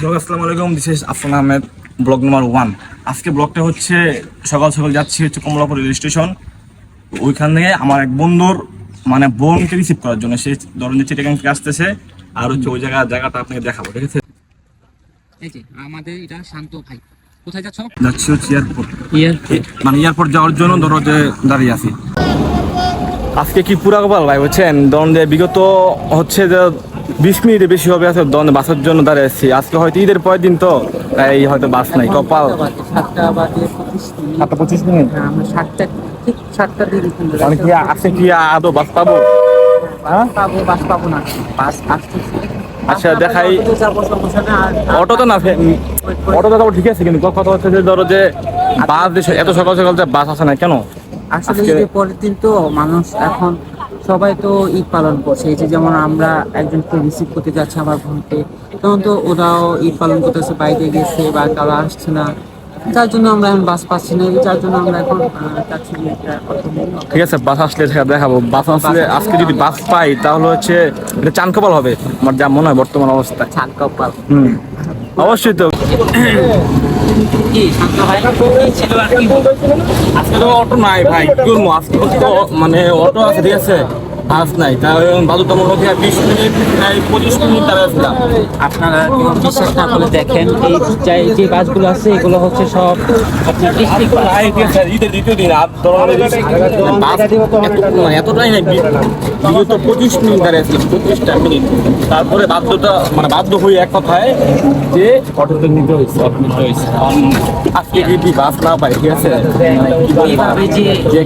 Hello আসসালামু আলাইকুম this is Afran Ahmed blog number one আজকে ব্লগটা হচ্ছে সকাল সকাল যাচ্ছি হচ্ছে কমলাপুর রেল স্টেশন ওইখান থেকে আমার এক বন্ধুর মানে বোনকে রিসিভ করার জন্য। সে ধরেন যে চিটাগাং থেকে আসতেছে আর হচ্ছে ওই জায়গা জায়গাটা আপনাকে দেখাবো ঠিক আছে? এই যে আমাদের এটা শান্ত ভাই। কোথায় যাচ্ছ? যাচ্ছি হচ্ছে এয়ারপোর্ট এয়ারপোর্ট মানে এয়ারপোর্ট যাওয়ার জন্য ধরো যে দাঁড়িয়ে আছি। আজকে কি পুরা কপাল ভাই বুঝছেন? ধরুন যে বিগত হচ্ছে যে বিশ মিনিটে বেশি হবে আছে ধরুন বাসের জন্য দাঁড়িয়ে আসছি আজকে হয়তো ঈদের পরের দিন তো তাই হয়তো বাস নাই কপাল। সাতটা পঁচিশ মিনিট? সাতটা ঠিক মানে কি আছে কি আদৌ বাস পাবো? হ্যাঁ? পাবো বাস পাবো না। বাস আসতেছে আচ্ছা, দেখাই- অটো তো না অটো তো ঠিক আছে কিন্তু কথা হচ্ছে যে ধরো যে বাস এত সকাল সকাল যে বাস আসে না কেন? আসলে পরের দিন তো মানুষ এখন সবাই তো ঈদ পালন করছে। এই যে যেমন আমরা একজনকে রিসিভ করতে যাচ্ছি আমার বোনকে তখন তো ওরাও ঈদ পালন করতেছে বাইরে গেছে বা কারও আসছে না। যার জন্য আমরা এখন বাস পাচ্ছি না যার জন্য আমরা এখন চাচ্ছি ঠিক আছে বাস আসলে দেখাবো। বাস আসলে আজকে যদি বাস পাই তাহলে হচ্ছে এটা চান কপাল হবে। আমার যা মনে হয় বর্তমান অবস্থায় ছাদ কপাল হুম। অবশ্যই তো। কি শান্ত ভাই? কি ছিল আর কি? আজকে তো অটো নাই ভাই কি করব? আজকে মানে অটো আছে ঠিক আছে? বাস নাই তাই বাধ্যতামূলক বিশ মিনিট প্রায় পঁচিশ মিনিট তারা ছিলাম আপনারা বিশ্বাস না করে দেখেন এই যে যে বাসগুলো আছে এগুলো হচ্ছে সব আপনার ডিস্ট্রিক্ট ঈদের দ্বিতীয় দিন আর ধরনের বাস এত- এতটাই বিগত পঁচিশ মিনিট পঁচিশটা মিনিট। তারপরে বাধ্যতা মানে বাধ্য হয়ে এক কথায় যে অটোতে নিতে হয়েছে নিতে হয়েছে। আজকে যদি বাস না পাই ঠিক আছে? মানে যে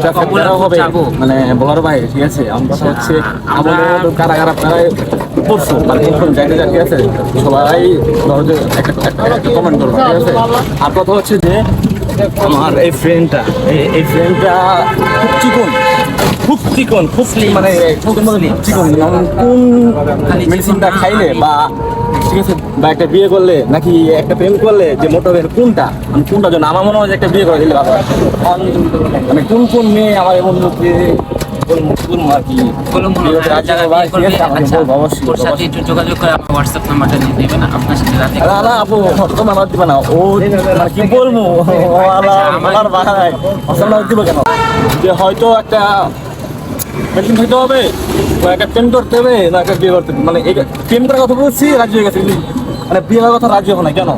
হবে। মানে বলার ভাই ঠিক আছে? আমরা হচ্ছে আমাদের কারা কারা প্রায় পড়ছো মানে কোন জায়গায় যা ঠিক আছে সবাই ধরো যে একটা একটা কমেন্ট করব ঠিক আছে? আর কথা হচ্ছে যে আমার এই ফ্রেন্ডটা এই ফ্রেন্ডটা খুব চিকন খুব চিকন খুব মানে চিকন কোন মেডিসিনটা খাইলে বা ঠিক আছে বা একটা বিয়ে করলে নাকি একটা প্রেম করলে যে মোটা হবে কোনটা মানে কোনটা জন্য আমার মনে হয় যে একটা বিয়ে করে দিলে বাবা মানে কোন কোন মেয়ে আমার এমন লোককে আচ্ছা বলব, অবশ্যই, ওর সাথে অবশ্যই। একটু যোগাযোগ করে আমার হোয়াটসঅ্যাপ নাম্বারটা দিয়ে দেবেন আপনার সাথে রাতে না না আপু তো নাম্বার দিবে না। ও মানে কি বলব? আলা আমার ভাই অসম্মান দিব কেন? যে হয়তো একটা হবে একটা প্রেম করতে হবে না একটা বিয়ে করতে মানে প্রেম করার কথা বলছি রাজি হয়ে গেছে মানে বিয়ে কথা রাজি হবে না কেন?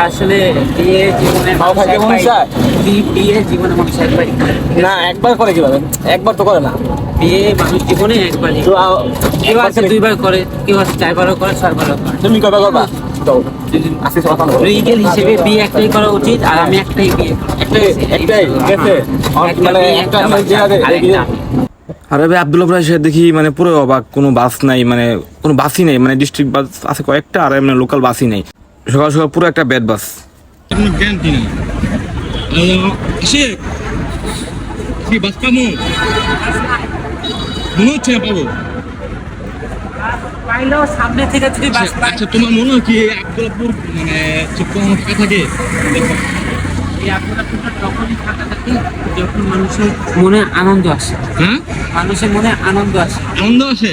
আসলে বিয়ে জীবনে কেমন চায়? বিয়ে জীবনে মানুষ একবারই করে। না একবার করে কীভাবে একবার তো করে না বিয়ে মানুষ জীবনে একবারই কেউ আছে দুইবার করে কেউ আছে চারবারও করে ছয়বারও করে তুমি কবে করবা তো হিসেবে বিয়ে একটাই করা উচিত আর আমি একটাই বিয়ে করব। একটাই একটাই মানে একটা। আরে ভাই আব্দুল ভাই সে দেখি মানে পুরো অবাক কোনো বাস নাই মানে কোনো বাসই নেই মানে ডিস্ট্রিক্ট বাস আছে কয়েকটা আর এমনি লোকাল বাসই নেই সকাল সকাল পুরো একটা ব্যাড বাস কোনো গ্যারান্টি নেই সে কি বাস পাবো? মনে হচ্ছে না পাবো। পাইলেও সামনে থেকে যদি বাস আচ্ছা তোমার মনে হয় কি এই মানে চুক্তি ফাঁকা থাকে? এই আগ্রহটা তখনই ফাঁকা থাকে যখন মানুষের মনে আনন্দ আসে। হ্যাঁ? মানুষের মনে আনন্দ আসে। আনন্দ আছে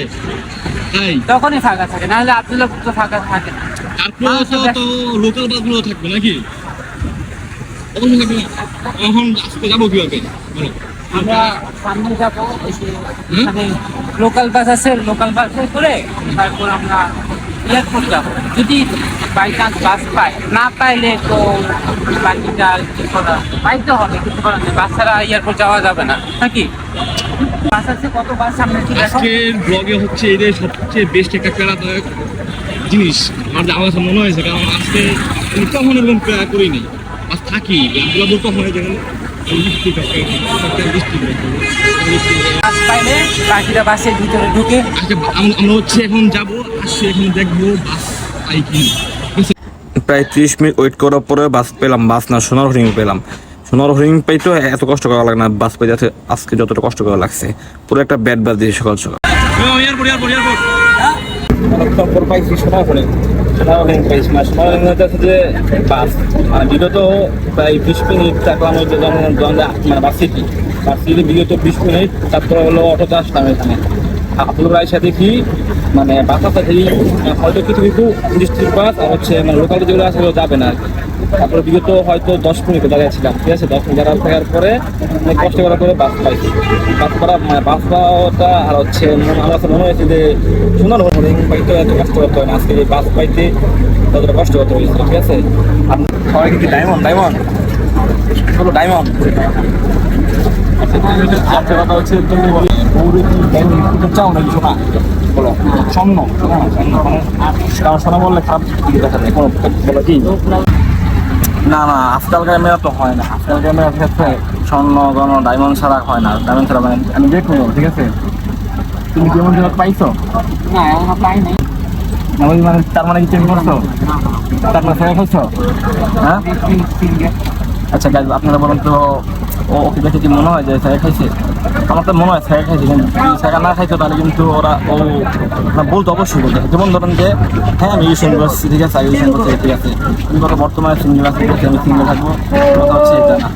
তাই? তখনই ফাঁকা থাকে নাহলে আব্দুল্লাহ তো ফাঁকা থাকে না। তো তো লোকাল বাসগুলো থাকবে নাকি? অবশ্যই থাকবে? এখন আজকে যাব কীভাবে? বলো। আমরা সামনে যাব এখানে লোকাল বাস আছে লোকাল বাসে করে তারপর আমরা এয়ারপোর্ট যাব। যদি বাই চান্স বাস পাই না পাইলে তো বাকিটা করা পাইতে হবে কিছু করার নেই বাস ছাড়া এয়ারপোর্ট যাওয়া যাবে না নাকি? বাস আছে কত বাস সামনে আজকের ব্লগে হচ্ছে এদের সবচেয়ে বেস্ট একটা প্যারাদায়ক জিনিস আমার যা- আমার কাছে মনে হয়েছে কারণ আজকে আমি কখনো এরকম প্যারা করিনি। আজ থাকি কখন আম- আমরা হচ্ছে এখন যাব আসছি এখন দেখব বাস পাই কি প্রায় ত্রিশ মিনিট ওয়েট করার পরে বাস পেলাম বাস না সোনার হরিং পেলাম। সোনার হরিং পাইতে এত কষ্ট করা লাগে না বাস পাইতে আজকে- আজকে যতটা কষ্ট করা লাগছে। পুরো একটা ব্যাট বাস দিয়ে সকাল সকাল। তারপর পাইছি সোনার হরিং সোনার পাইছি। না সোনার হচ্ছে যে বাস মানে বিগত প্রায় বিশ মিনিট মানে বিগত বিশ মিনিট তারপরে হলো এখানে। মানে এই হয়তো কিছু কিছু ডিস্ট্রিক্ট বাস আর হচ্ছে মানে লোকাল যেগুলো আছে যাবে না আর কি। তারপরে বিগত হয়তো দশ মিনিট দাঁড়িয়ে ছিলাম, ঠিক আছে? দশ মিনিট দাঁড়ায় থাকার পরে অনেক কষ্ট করার পরে বাস পাইছি বাস করা মানে বাস পাওয়াটা আর হচ্ছে আমার কাছে মনে হয়েছে যে সুন্দর হরিং পাইতে এত কষ্ট করতে হয় না। আজকে এই বাস পাইতে ততটা কষ্ট করতে হয়েছে, ঠিক আছে? আর সবাই কিন্তু ডায়মন্ড? ডায়মন্ড? বলো, ডায়মন্ড। আচ্ছা কথা হচ্ছে তুমি বলি বৌরে কি চাও নাকি সোনা? বলো, স্বর্ণ। মানে কারণ সোনা বললে খারাপ দেখা যায়, কোনো বলো, কি? না না আজকাল ক্যামেরা তো হয় না। আজকাল ক্যামেরার ক্ষেত্রে স্বর্ণ গণ ডায়মন্ড ছাড়া হয় না। ডায়মন্ড ছাড়া মানে আমি দেখব ঠিক আছে? তুমি কেমন জন্য পাইছো? না এখনও পাই নাই। ওই মানে তার মানে কি চেঞ্জ করছ? তার মানে ফেরত হচ্ছ? হ্যাঁ? আচ্ছা গাইজ আপনারা বলুন তো ও ওকে দেখে কি মনে হয় যে স্যার খাইছে। আমার তো মনে হয় স্যার খাইছে কিন্তু স্যার না খাইতো তাহলে কিন্তু ওরা ও না বলতো অবশ্যই বলতো। যেমন ধরেন যে হ্যাঁ আমি ইউসেন করছি ঠিক আছে আমি ইউসেন করছি ঠিক আছে কিন্তু ওরা বর্তমানে সিঙ্গেল আছে ঠিক আমি সিঙ্গেল থাকব কথা হচ্ছে এটা না।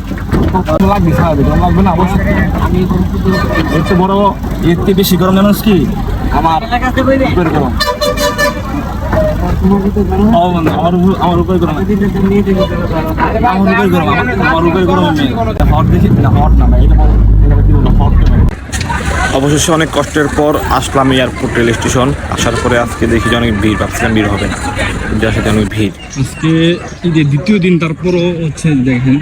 লাগবে স্বাভাবিক লাগবে না অবশ্যই। আমি এর চেয়ে বড় এর থেকে বেশি গরম জানো কি? আমার গরম। অবশেষে অনেক কষ্টের পর আসলাম এয়ারপোর্ট রেল স্টেশন। আসার পরে আজকে দেখি যে অনেক ভিড়, ভাবছিলাম ভিড় হবে না। কিন্তু অনেক ভিড়। আজকে দ্বিতীয় দিন, তারপরও হচ্ছে দেখেন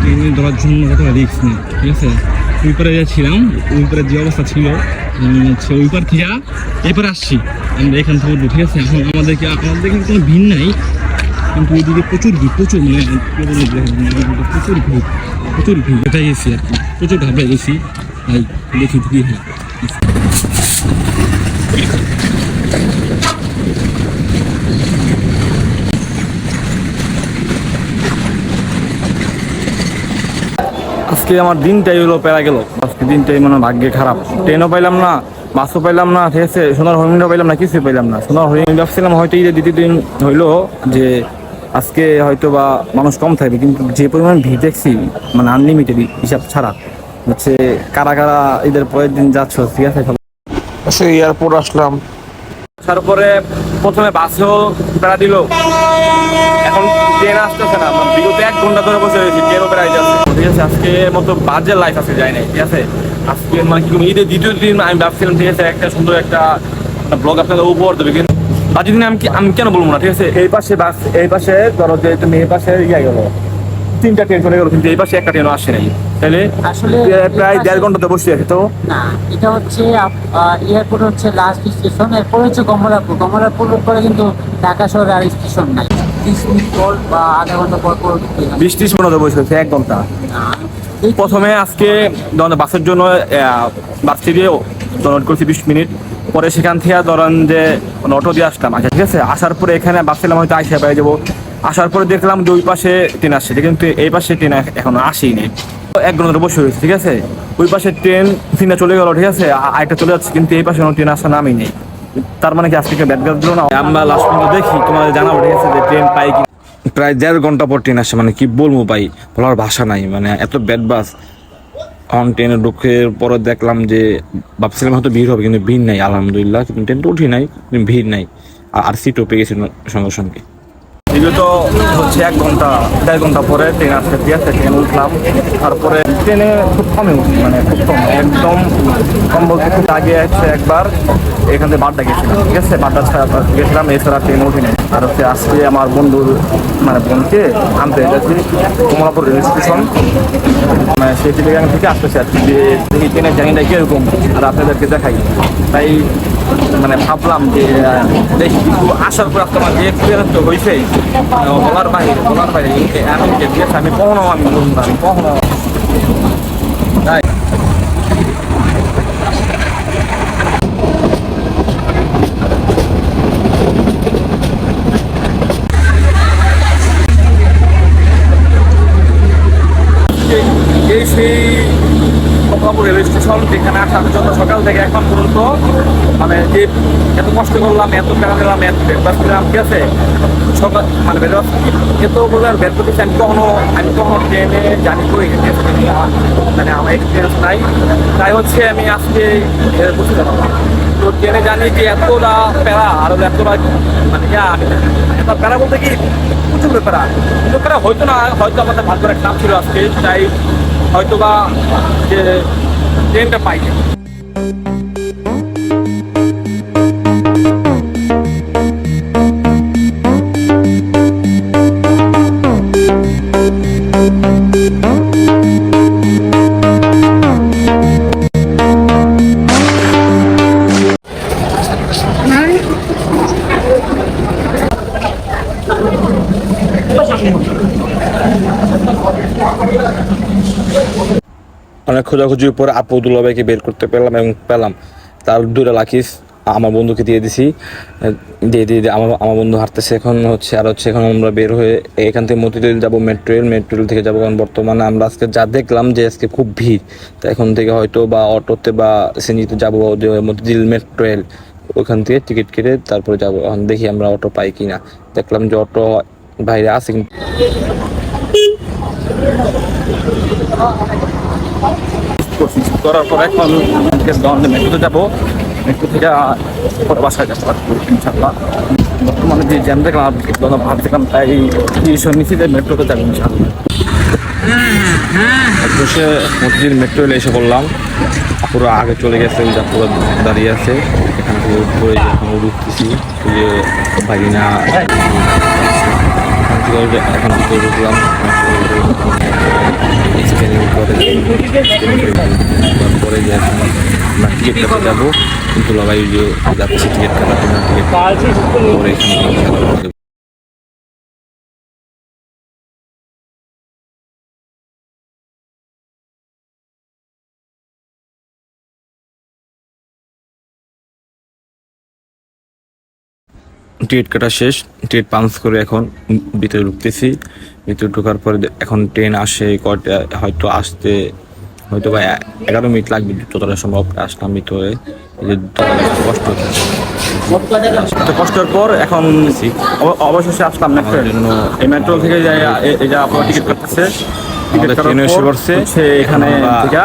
ট্রেনে ধরার জন্য কতটা রিক্স নেই, ঠিক আছে? ওই পারে যাচ্ছিলাম উইপারের পারে যে অবস্থা ছিল সে ওই থেকে এপারে আসছি। আমরা এখান থেকে উঠবো, ঠিক আছে? এখন আমাদেরকে আমাদের কিন্তু কোনো ভিড় নাই কিন্তু ওইদিকে প্রচুর ভিড় প্রচুর মানে কী বলব প্রচুর ভিড় প্রচুর ভিড়। এটাই গেছি আর কি প্রচুর ঘাবড়ে গেছি। তাই দেখি কি হয়। আজকে আমার দিনটাই হলো পেরা গেল। আজকে দিনটাই মানে ভাগ্যে খারাপ। ট্রেনও পাইলাম না বাসও পাইলাম না, ঠিক আছে? সোনার হরিণও পাইলাম না, কিছুই পাইলাম না। সোনার হরিণ ভাবছিলাম হয়তো ঈদের দ্বিতীয় দিন হইল যে আজকে হয়তো বা মানুষ কম থাকবে, কিন্তু যে পরিমাণ ভিড় দেখছি মানে আনলিমিটেড হিসাব ছাড়া, হচ্ছে কারা কারা ঈদের পরের দিন যাচ্ছ, ঠিক আছে? সব আচ্ছা এয়ারপোর্ট আসলাম। তারপরে প্রথমে বাসেও বেড়া দিল। এখন ট্রেন আসতেছে না মানে বিগত এক ঘণ্টা ধরে বসে রয়েছি, ট্রেনও বেড়াই যাচ্ছে। ঠিক আছে, আজকে মতো বাজে লাইফ আজকে যায় নাই, ঠিক আছে? আজকে মানে কি ঈদের দ্বিতীয় দিন আমি ভাবছিলাম, ঠিক আছে, একটা সুন্দর একটা ব্লগ আপনাদের উপহার দেবে, কিন্তু বাকি দিনে আমি আমি কেন বলব না, ঠিক আছে? এই পাশে বাস, এই পাশে ধরো যে তুমি এই পাশে ইয়ে গেলো, তিনটা ট্রেন চলে গেলো, কিন্তু এই পাশে একটা ট্রেনও আসে নাই। তাহলে আসলে প্রায় দেড় ঘন্টাতে বসে আছে তো? না এটা হচ্ছে এয়ারপোর্ট হচ্ছে লাস্ট স্টেশন এরপর হচ্ছে কমলাপুর। কমলাপুর পরে কিন্তু ঢাকা শহরে আর স্টেশন নাই। তিরিশ মিনিট পর বা আধা ঘণ্টা পর পর বিশ ত্রিশ মিনিট বসে আছে এক ঘণ্টা। প্রথমে আজকে ধরেন বাসের জন্য বাস থেকে ডোনেট করছি বিশ মিনিট। পরে সেখান থেকে ধরেন যে অটো দিয়ে আসলাম। আচ্ছা ঠিক আছে? আসার পরে এখানে বাস ছিলাম হয়তো আইসা পেয়ে যাব। আসার পরে দেখলাম যে ওই পাশে ট্রেন আসছে। কিন্তু এই পাশে ট্রেন এখনও আসেনি এক ঘণ্টা বসে রয়েছে, ঠিক আছে? ওই পাশে ট্রেন তিনটা চলে গেল, ঠিক আছে? আরেকটা চলে যাচ্ছে, কিন্তু এই পাশে কোনো ট্রেন আসা নামই নেই। তার মানে কি আজকে ব্যাট গাছ না? আমরা লাস্ট পর্যন্ত দেখি, তোমাদের জানাব, ঠিক আছে, যে ট্রেন পাই কি প্রায় দেড় ঘণ্টা পর ট্রেন আসে মানে কি বলব ভাই, বলার ভাষা নাই মানে এত ব্যাড বাস অন ট্রেনে ঢুকের পরে দেখলাম যে ভাবছিলাম হয়তো ভিড় হবে, কিন্তু ভিড় নাই, আলহামদুলিল্লাহ, কিন্তু ট্রেন তো উঠি নাই ভিড় নাই। আর সিটও পেয়ে গেছি সঙ্গে সঙ্গে। বিগত হচ্ছে এক ঘণ্টা, দেড় ঘণ্টা পরে ট্রেন আসছে ঠিক আছে ট্রেন উঠলাম। তারপরে ট্রেনে খুব কমে উঠি মানে খুব কম, একদম কম বলতে খুব আগে আছে একবার এখান থেকে বাড্ডা গেছিলাম, ঠিক আছে? বাড্ডা ছাড়া গেছিলাম, এছাড়া ট্রেন উঠি নাই আর হচ্ছে আজকে আমার বন্ধুর মানে বোনকে আনতে যাচ্ছি কমলাপুর রেল স্টেশন। মানে সেই চিটিগাং থেকে আসতেছে আর কি, যে ট্রেনের জার্নিটা কীরকম, আর আপনাদেরকে দেখাই। তাই মানে ভাবলাম যে দেখি কিন্তু আসার পর আমার যে এক্সপিরিয়েন্স হয়েছে বলার বাইরে বলার বাইরে আমি ঠিক আমি কখনো আমি বলব না, আমি কখনো তাই এই সেই কমলাপুর রেল স্টেশন যেখানে আসার জন্য সকাল থেকে এখন পর্যন্ত মানে যে এত কষ্ট করলাম, এত টাকা দিলাম, এত ব্রেকফাস্ট দিলাম ঠিক আছে, সকাল মানে ব্রেকফাস্ট এত আর বের করতেছি, আমি কখনো আমি কখনো ট্রেনে জানি করি? মানে আমার এক্সপিরিয়েন্স নাই। তাই হচ্ছে আমি আজকে বুঝতে পারলাম তো ট্রেনে জানি যে এতটা প্যারা, আর এতটা মানে ইয়া এত প্যারা বলতে কি? প্রচুর প্যারা কিন্তু প্যারা হয়তো না, হয়তো আমাদের ভাগ্যের একটা ছিল আজকে, তাই হয়তো বা যে ট্রেনটা পাইনি। অনেক খোঁজাখুঁজির পর আপু দুলাভাইকে বের করতে পেলাম এবং পেলাম। তার দুটা লাকিস আমার বন্ধুকে দিয়ে দিছি। দিয়ে দিয়ে আমার আমার বন্ধু হাঁটতেছে এখন হচ্ছে আর হচ্ছে এখন আমরা বের হয়ে এখান থেকে মতিঝিল যাব মেট্রো রেল মেট্রো রেল থেকে যাব কারণ বর্তমানে আমরা আজকে যা দেখলাম যে আজকে খুব ভিড়। তো এখন থেকে হয়তো বা অটোতে বা সিএনজিতে যাব যে মতিঝিল মেট্রো রেল ওখান থেকে টিকিট কেটে তারপরে যাব। এখন দেখি আমরা অটো পাই কি না দেখলাম যে অটো বাইরে আছে করার পর এখন মেট্রোতে যাব। মেট্রো থেকে পরে বাসায় যেতে পারব ইনশাল্লাহ বর্তমানে যে জ্যাম দেখলাম, আর ভাবছিলাম, তাই টিউশন নিচ্ছি যে মেট্রোতে যাব ইনশাল্লাহ বসে মতিঝিল মেট্রো রেলে এসে বললাম পুরো আগে চলে গেছে যা পুরো দাঁড়িয়ে আছে। এখান থেকে উপরে এখন উঠতেছি যে ভাগিনা। এখান ঢুকলাম স্ক্যানিং যাব কিন্তু যে যাচ্ছি টিকিট টিকিট টিকিট কাটা শেষ, টিকিট পাঞ্চ করে এখন ভিতরে ঢুকতেছি। ভিতরে ঢোকার পরে এখন ট্রেন আসে কয়টা হয়তো আসতে হয়তো বা এগারো মিনিট লাগবে যতটা সম্ভব আসলাম ভিতরে। যে কষ্ট তো কষ্টের পর এখন অবশেষে আসলাম মেট্রো জন্য এই মেট্রো থেকে এ- আপনার টিকিট ট্রেন এসে এখানে থেকে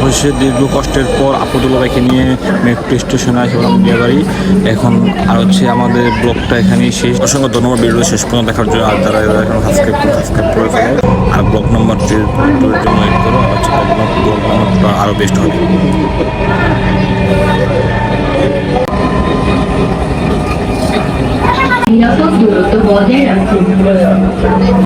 অবশ্যই দীর্ঘ কষ্টের পর আপুদুল্লাহকে নিয়ে মেট্রো স্টেশনে আসে বললাম বিয়ে বাড়ি এখন আর হচ্ছে আমাদের ব্লগটা এখানেই শেষ। অসংখ্য ধন্যবাদ ভিডিও শেষ পর্যন্ত দেখার জন্য। আর যারা এখন সাবস্ক্রাইব করে সাবস্ক্রাইব করে ফেলো। আর ব্লগ নম্বর জন্য ওয়েট করো, আর হচ্ছে ব্লগ নম্বরটা আরও বেস্ট হবে। নিরাপদ দূরত্ব বজায় রাখুন।